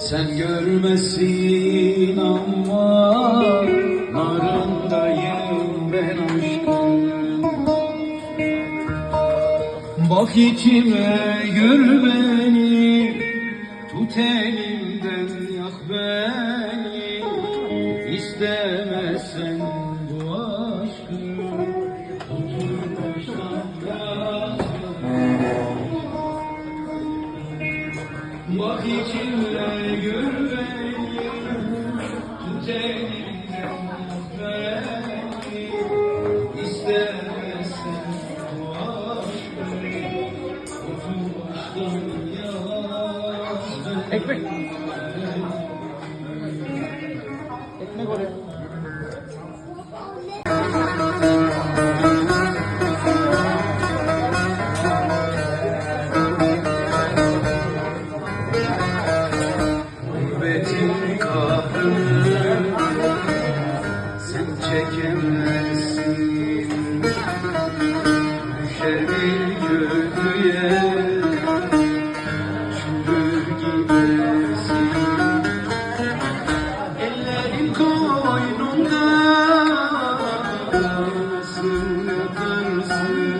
Sen görmesin ama narındayım ben aşkım. Bak içime gör beni Tut elimden yak beni. İstemezsen bu aşkı Otur baştan Bak içimde gör beni Tut elimden beni İstemezsen bu aşkı Otur Ekmek. Ekmek oraya. hasretin kahrını sen çekemezsin. Düşer bir yüzüye çürür gidersin. Ellerin koynunda. Yatarsın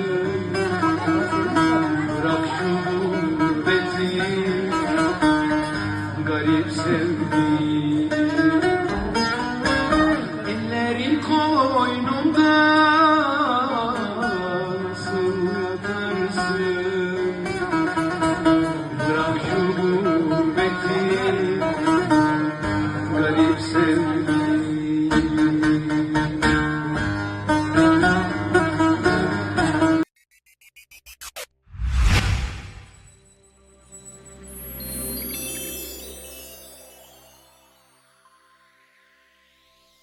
garip sevgi Ellerin koynumda Nasıl yatarsın Bırak şu gurbeti Garip sevgi